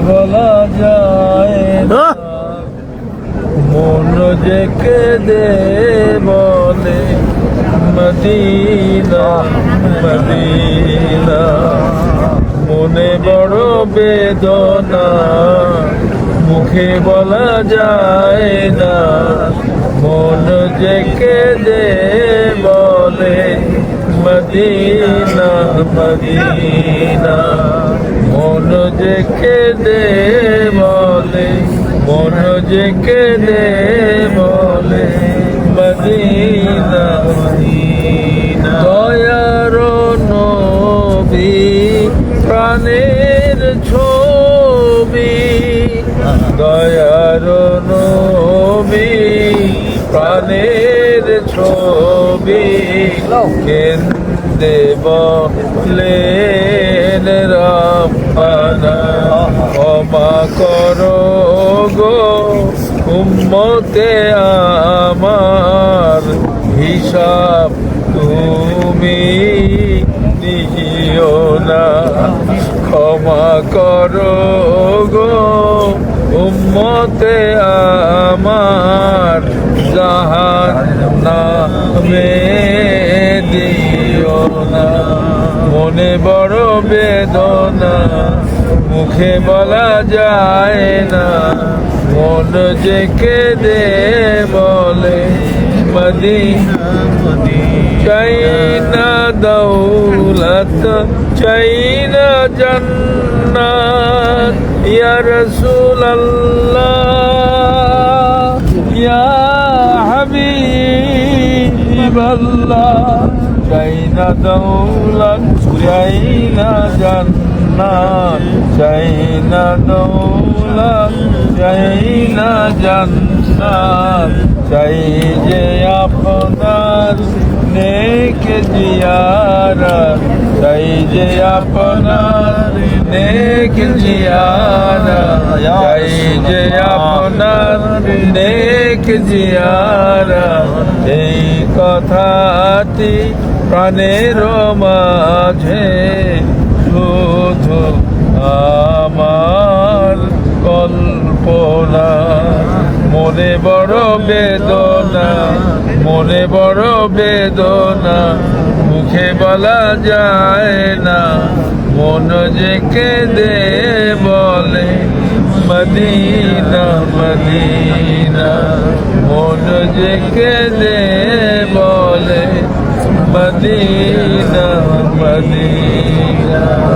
বলা যায় না। মন যে কেঁদে বলে মদিনা মদিনা। মনে বড় বেদনা মুখে বলা যায় না। মন যে কেঁদে বলে মদিনা মদিনা। কেঁদে বলে, মন যে কেঁদে বলে, মদিনা দয়ার নবী, প্রাণের ছবি। দয়ার নবী, প্রাণের ছবি। কেন্দ্রে বলেন রাব্বানা, ক্ষমা করো গো, উম্মতে আমার হিসাব তুমি নিও না। ক্ষমা করো গো, উম্মতে আমার জাহান নামে দিও না। মনে বড় বেদনা, মুখে বলা যায় না। মন যে কেঁদে বলে, মদিনা চাই না দৌলত চাই না জন্নাত, ইয়া আল্লাহ চাই না দৌলত চাই না জান্নাত, চাই না দৌলত, চাই না জান্নাত, চাই যে আপনার নেক জিয়ারা চাই যে আপনার নেক জিয়ারা চাই যে আপনার নেক জিয়ারা, এই কথাটি প্রাণের মাঝে, শুধু আমার কল্পনা। মনে বড় বেদনা, মনে বড় বেদনা, মুখে বলা যায় না, মন যে কেঁদে বলে। Medina Medina. মন যে কেঁদে বলে? Medina Medina.